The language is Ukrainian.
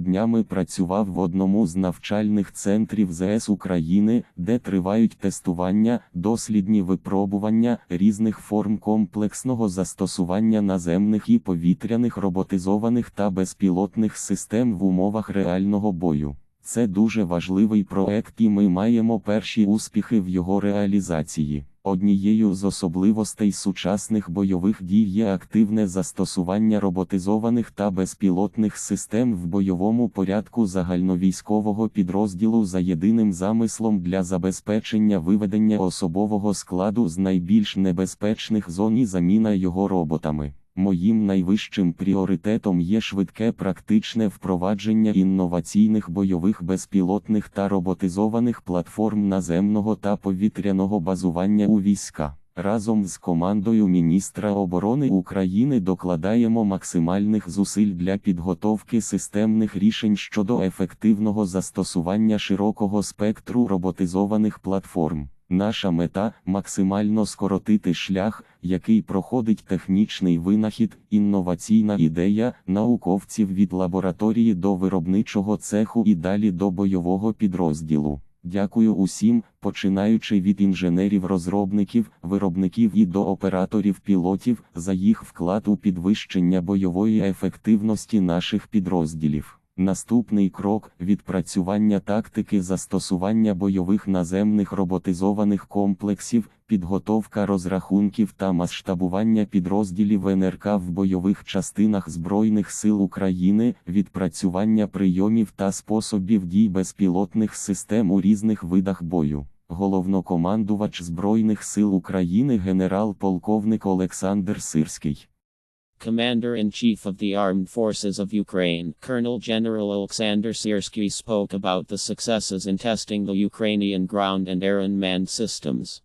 Днями працював в одному з навчальних центрів ЗС України, де тривають тестування, дослідні випробування різних форм комплексного застосування наземних і повітряних роботизованих та безпілотних систем в умовах реального бою. Це дуже важливий проект, і ми маємо перші успіхи в його реалізації. Однією з особливостей сучасних бойових дій є активне застосування роботизованих та безпілотних систем в бойовому порядку загальновійськового підрозділу за єдиним замислом для забезпечення виведення особового складу з найбільш небезпечних зон і заміна його роботами. Моїм найвищим пріоритетом є швидке практичне впровадження інноваційних бойових безпілотних та роботизованих платформ наземного та повітряного базування у війська. Разом з командою міністра оборони України докладаємо максимальних зусиль для підготовки системних рішень щодо ефективного застосування широкого спектру роботизованих платформ. Наша мета максимально скоротити шлях, який проходить технічний винахід, інноваційна ідея науковців від лабораторії до виробничого цеху і далі до бойового підрозділу. Дякую усім, починаючи від інженерів-розробників, виробників і до операторів-пілотів, за їх вклад у підвищення бойової ефективності наших підрозділів. Наступний крок відпрацювання тактики застосування бойових наземних роботизованих комплексів, підготовка розрахунків та масштабування підрозділів НРК в бойових частинах Збройних сил України, відпрацювання прийомів та способів дій безпілотних систем у різних видах бою. Головнокомандувач Збройних сил України генерал-полковник Олександр Сирський. Commander-in-Chief of the Armed Forces of Ukraine, Colonel General Alexander Siersky spoke about the successes in testing the Ukrainian ground and air unmanned systems.